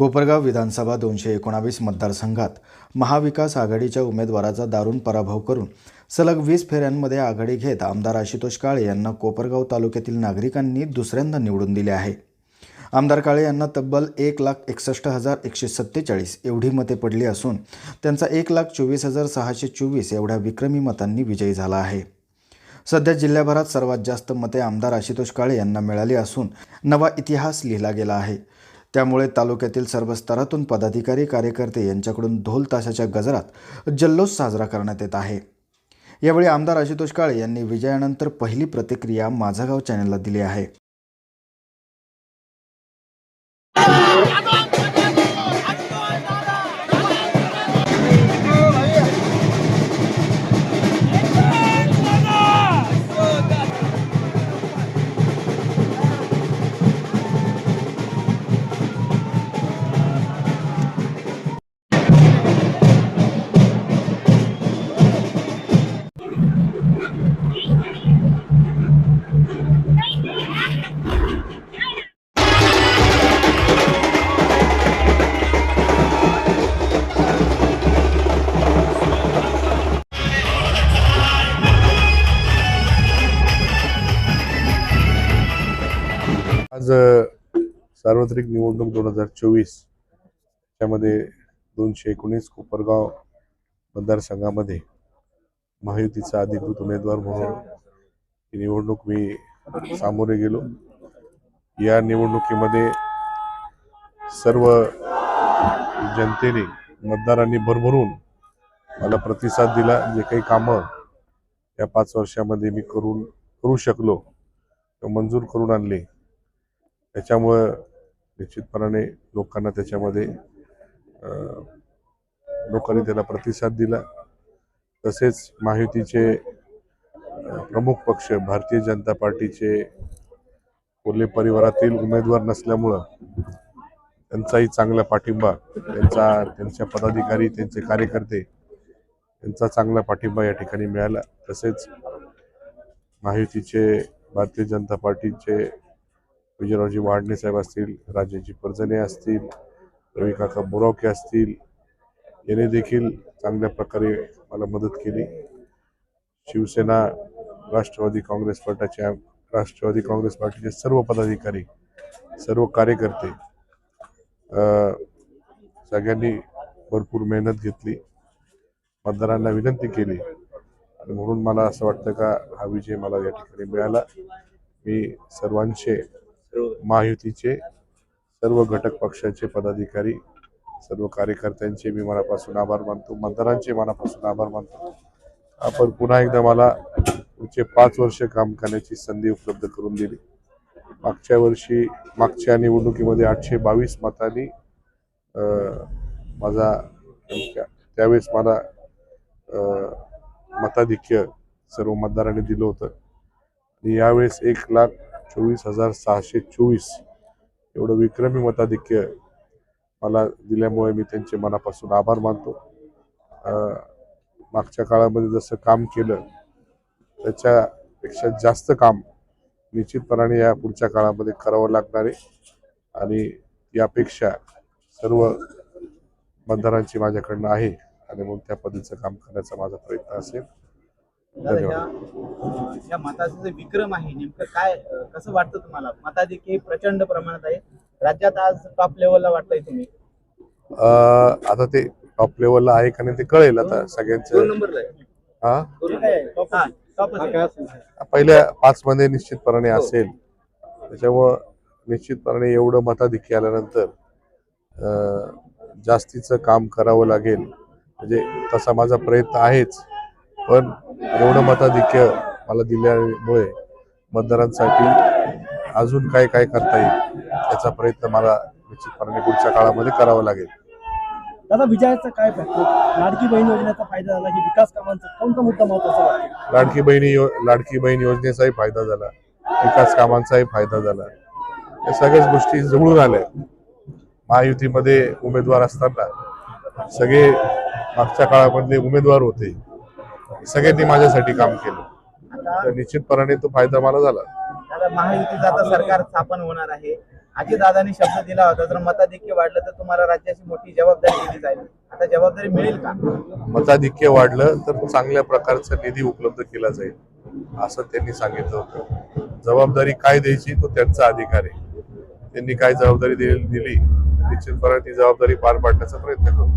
कोपरगाव विधानसभा दोनशे एकोणावीस मतदारसंघात महाविकास आघाडीच्या उमेदवाराचा दारुण पराभव करून सलग वीस फेऱ्यांमध्ये आघाडी घेत आमदार आशुतोष काळे यांना कोपरगाव तालुक्यातील नागरिकांनी दुसऱ्यांदा निवडून दिले आहे. आमदार काळे यांना तब्बल एक लाख एकसष्ट हजार एकशे सत्तेचाळीस एवढी मते पडली असून त्यांचा एक लाख चोवीस हजार सहाशे चोवीस एवढ्या विक्रमी मतांनी विजयी झाला आहे. सध्या जिल्ह्याभरात सर्वात जास्त मते आमदार आशुतोष काळे यांना मिळाली असून नवा इतिहास लिहिला गेला आहे. त्यामुळे तालुक्यातील सर्व स्तरातून पदाधिकारी कार्यकर्ते यांच्याकडून ढोल ताशाच्या गजरात जल्लोष साजरा करण्यात येत आहे. यावेळी आमदार आशुतोष काळे यांनी विजयानंतर पहिली प्रतिक्रिया माझा गाव चॅनलला दिली आहे. आज सार्वत्रिक निवडणूक दोन हजार चोवीस त्यामध्ये दोनशे एकोणीस कोपरगाव मतदारसंघामध्ये महायुतीचा अधिकृत उमेदवार म्हणून ही निवडणूक मी सामोरे गेलो. या निवडणुकीमध्ये सर्व जनतेने मतदारांनी भरभरून मला प्रतिसाद दिला. जे काही कामं या पाच वर्षामध्ये मी करून करू शकलो मंजूर करून आणले. त्याच्यामुळं निश्चितपणाने लोकांना त्याच्यामध्ये लोकांनी त्याला प्रतिसाद दिला. तसेच महायुतीचे प्रमुख पक्ष भारतीय जनता पार्टीचे कोल्हे परिवारातील उमेदवार नसल्यामुळं त्यांचाही चांगला पाठिंबा त्यांचा त्यांच्या पदाधिकारी त्यांचे कार्यकर्ते त्यांचा चांगला पाठिंबा या ठिकाणी मिळाला. तसेच महायुतीचे भारतीय जनता पार्टीचे विजयरावजी वाडणे साहेब असतील राजाजी पर्जने असतील रवी काका बोरावके असतील याने देखील चांगल्या प्रकारे मला मदत केली. शिवसेना राष्ट्रवादी काँग्रेस पक्षाच्या राष्ट्रवादी काँग्रेस पार्टीचे सर्व पदाधिकारी सर्व कार्यकर्ते सगळ्यांनी भरपूर मेहनत घेतली. मतदारांना विनंती केली. आणि म्हणून मला असं वाटतं का हा विजय मला या ठिकाणी मिळाला. मी सर्वांचे महायुतीचे सर्व घटक पक्षाचे पदाधिकारी सर्व कार्यकर्त्यांचे मी मनापासून आभार मानतो. मतदारांचे मनापासून आभार मानतो. आपण पुन्हा एकदा मला पुढचे पाच वर्ष काम करण्याची संधी उपलब्ध करून दिली. मागच्या वर्षी मागच्या निवडणुकीमध्ये आठशे बावीस मतांनी माझा त्यावेळेस मला मताधिक्य सर्व मतदारांनी दिलं होतं. आणि यावेळेस एक लाख चोवीस हजार सहाशे चोवीस. एवढं विक्रमी मताधिक्य मला दिल्यामुळे मी त्यांचे मनापासून आभार मानतो. मागच्या काळामध्ये जसं काम केलं त्याच्यापेक्षा जास्त काम निश्चितपणाने या पुढच्या काळामध्ये करावं लागणार आहे. आणि यापेक्षा सर्व मतदारांची माझ्याकडनं आहे आणि मग त्या पद्धतीचं काम करण्याचा माझा प्रयत्न असेल. या मताचा जे विक्रम आहे नेमकं काय कसं वाटतं तुम्हाला? मताधिक्य प्रचंड प्रमाणात आहे? राज्यात आज टॉप लेवलला वाटतंय तुम्ही? अं, आता ते टॉप लेवलला आहे का नाही ते कळेल आता सगळ्यांचं. नंबरला आहे. हा? टॉप हा, टॉपच आहे. पहिल्या पाच मध्ये निश्चितपणाने असेल. त्याच्यामुळं निश्चितपणाने एवढं मताधिक्य आल्यानंतर अं, जास्तीचं काम करावं लागेल. म्हणजे तसा माझा प्रयत्न आहेच. पण एवढं मताधिक्य मला दिल्यामुळे मतदारांसाठी अजून काय काय करता येईल याचा प्रयत्न मला निश्चितपणाने पुढच्या काळामध्ये करावा लागेल. दादा विजयाचा काय फॅक्टर लाडकी बहीण योजनेचा फायदा झाला की विकास कामांचा कोणता मुद्दा महत्त्वाचा लाडकी बहिणी यो- लाडकी बहीण योजनेचाही फायदा झाला विकास कामांचाही फायदा झाला. या सगळ्याच गोष्टी जवळून आल्या. महायुतीमध्ये उमेदवार असताना सगळे मागच्या काळामधले उमेदवार होते. सगळ्यांनी माझ्यासाठी काम केलं. तर निश्चितपणाने तो फायदा मला झाला. महायुतीचं आता सरकार स्थापन होणार आहे. अजितदादांनी शब्द दिला होता जर मताधिक्य वाढलं तर तुम्हाला राज्याची मोठी जबाबदारी दिली जाईल. आता जबाबदारी मिळेल का? मताधिक्य वाढलं तर चांगल्या प्रकारचा निधी उपलब्ध केला जाईल असं त्यांनी सांगितलं होतं. जबाबदारी काय द्यायची तो त्यांचा अधिकार आहे. त्यांनी काय जबाबदारी दिली निश्चितपणे ती जबाबदारी पार पाडण्याचा प्रयत्न करू